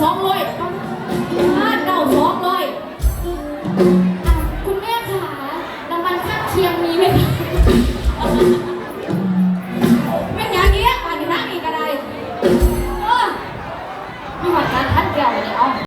สองร้อยห้าเก้าสองร้อย